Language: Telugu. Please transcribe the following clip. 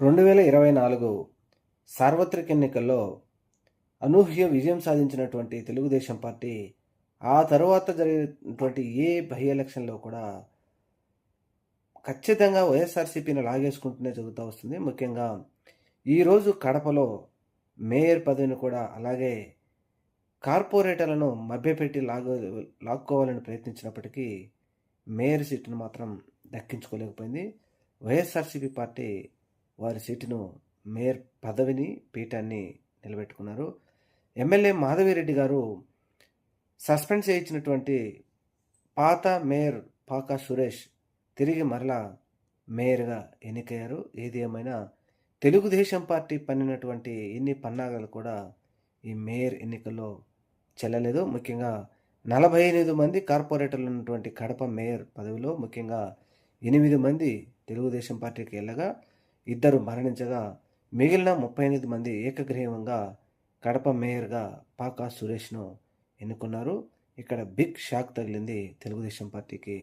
రెండు వేల ఇరవై నాలుగు సార్వత్రిక ఎన్నికల్లో అనూహ్య విజయం సాధించినటువంటి తెలుగుదేశం పార్టీ ఆ తరువాత జరిగినటువంటి ఏ బై ఎలక్షన్లో కూడా ఖచ్చితంగా వైఎస్ఆర్సీపీని లాగేసుకుంటూనే జరుగుతూ వస్తుంది. ముఖ్యంగా ఈరోజు కడపలో మేయర్ పదవిని కూడా అలాగే కార్పొరేటర్లను మభ్యపెట్టి లాగో లాక్కోవాలని ప్రయత్నించినప్పటికీ మేయర్ సీటును మాత్రం దక్కించుకోలేకపోయింది. వైఎస్ఆర్సీపీ పార్టీ వారి సీటును మేయర్ పదవిని పీఠాన్ని నిలబెట్టుకున్నారు. ఎమ్మెల్యే మాధవిరెడ్డి గారు సస్పెండ్ చేయించినటువంటి పాత మేయర్ పాకా సురేష్ తిరిగి మరలా మేయర్గా ఎన్నికయ్యారు. ఏది ఏమైనా తెలుగుదేశం పార్టీ పన్నినటువంటి ఎన్ని పన్నాగాలు కూడా ఈ మేయర్ ఎన్నికల్లో చెల్లలేదు. ముఖ్యంగా నలభై ఎనిమిది మంది కార్పొరేటర్లు ఉన్నటువంటి కడప మేయర్ పదవిలో ముఖ్యంగా ఎనిమిది మంది తెలుగుదేశం పార్టీకి వెళ్ళగా ఇద్దరు మరణించగా మిగిలిన ముప్పై ఎనిమిది మంది ఏకగ్రీవంగా కడప మేయర్గా పాకా సురేష్ను ఎన్నుకున్నారు. ఇక్కడ బిగ్ షాక్ తగిలింది తెలుగుదేశం పార్టీకి.